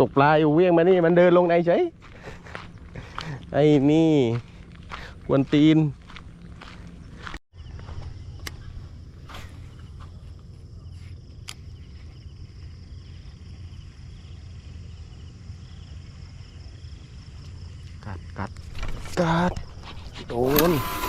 ตกปลาอยู่เวียงมานี่มันเดินลงในเฉยไอ้นี่กวนตีน กัดกัดกัดโดน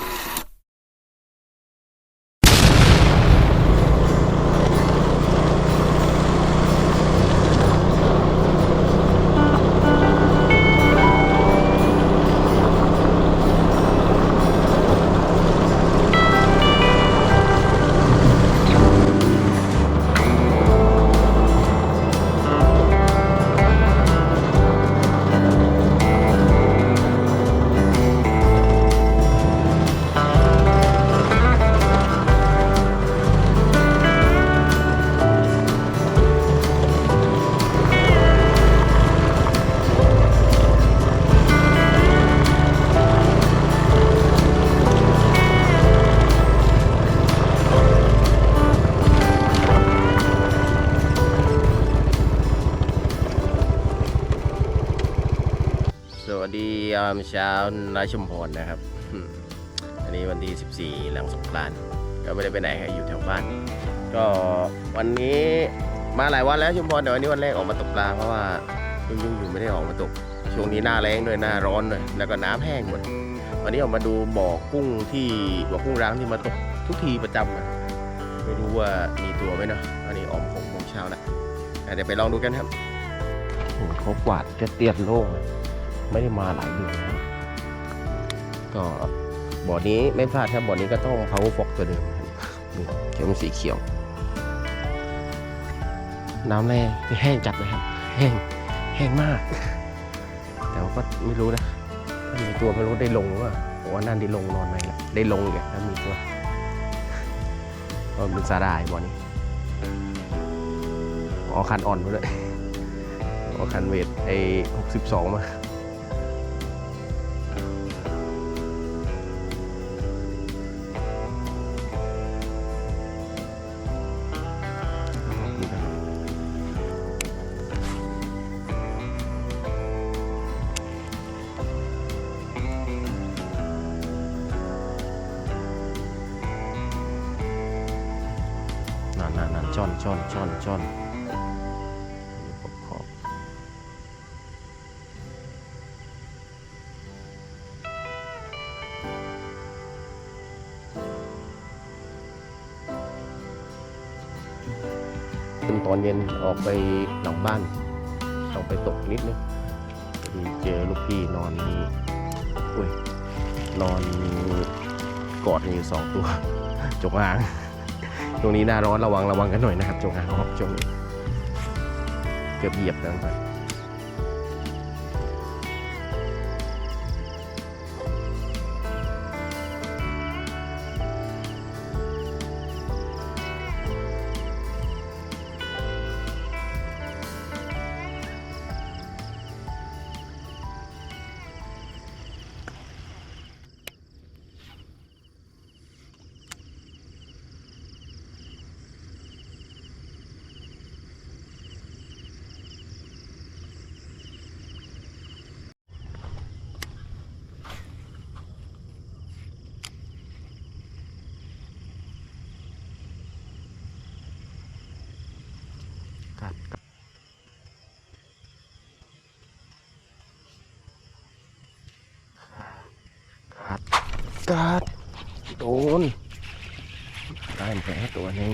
ามเช้านาชุมพรนะครับอืมอันนี้วันที่ 14 หลังสงกรานต์ก็ไม่ได้ไปไหนครับอยู่แถวบ้าน ก็วันนี้มาหลายวันแล้วชุมพรแต่วันนี้วันแรกออกมาตกปลาเพราะว่ายุ่งๆอยู่ไม่ได้ออกมาตก ช่วงนี้หน้าแรงด้วยหน้าร้อนด้วยแล้วก็น้ำแห้งหมด วันนี้ออกมาดูบ่อกุ้งที่บ่อกุ้งร้างที่มาตกทุกทีประจำนะไม่รู้ว่ามีตัวไหมเนาะอันนี้ออมหกโมงเช้าแล้วเดี๋ยวไปลองดูกันครับเขากวาดจะเตียนโล่ง ไม่ได้มาหลายเดือนแล้วก็บ่อนี้ไม่พลาดครับบ่อนี้ก็ต้อง power fox ตัวเดิมนี่เขียวสีเขียว น้ำแร่นี่แห้งจัดเลยครับ แห้งแห้งมาก แต่ว่าก็ไม่รู้นะถ้ามีตัวไม่รู้ได้ลงหรือเปล่าว่านั่นได้ลงนอนไหนละได้ลงอีกถ้ามีตัวก็เป็นสาดายบ่อนี้อ๋อคันอ่อนมาด้วยอ๋อคันเวทไอ้หกสิบสองมา นั่นนั่นนั่นช่อนช่อนช่อนช่อนขอบขอบตอนเย็นออกไปหลังบ้านออกไปตกนิดนึงดีเจอลูกพี่นอนอุ้ยนอนกอดกันอยู่สองตัวจงอาง ช่วงนี้หน้าร้อนระวังระวังกันหน่อยนะครับจงอางครับช่วงนี้เกือบเหยียบแล้วไปัดโดนได้แผลตัวหนึง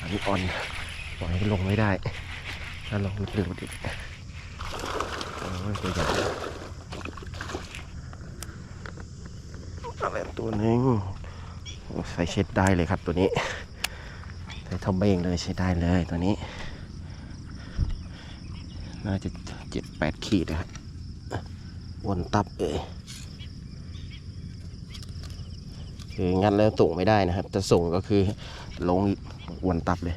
อันนี้อ่อนปล่อยให้ลงไม่ได้ ถ้าลงมันดึงดิโอ้ยตัวใหญ่อะไรตัวหนึงใส่เช็ดได้เลยครับตัวนี้ใส่ทอมเบงเลยใช้ได้เลยตัวนี้ น่าจะเจ็ดแปดขีดนะครับวนตับเอยคือ งัดแล้วส่งไม่ได้นะครับ จะส่งก็คือลงวนตับเลย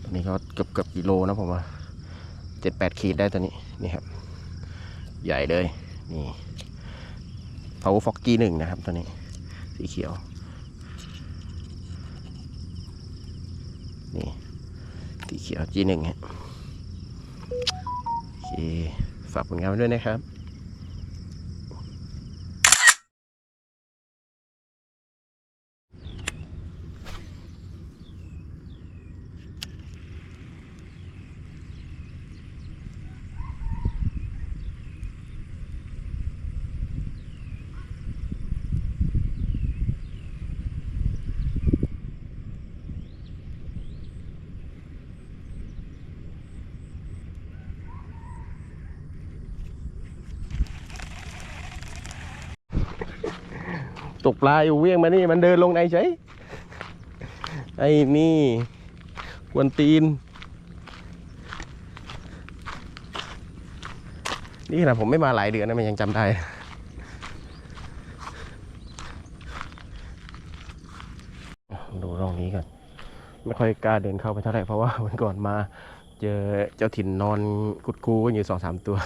ตัวนี้ก็เกือบเกือบกิโลนะผมว่าเจ็ดแปดขีดได้ตัวนี้นี่ครับ ใหญ่เลยนี่ power fox G หนึ่งนะครับตัวนี้ สีเขียว นี่ สีเขียวจีหนึ่งฮะโอเคฝากผลงานไว้ด้วยนะครับ ตกปลาอยู่เวียงมานี่มันเดินลงในใช่ไอ้นี่กวนตีน นี่ขนาดผมไม่มาหลายเดือนนะมันยังจำได้ดูร่องนี้ก่อนไม่ค่อยกล้าเดินเข้าไปเท่าไหร่เพราะว่าวันก่อนมา เจอเจ้าถิ่นนอนกุดกูกันอยู่สองสามตัว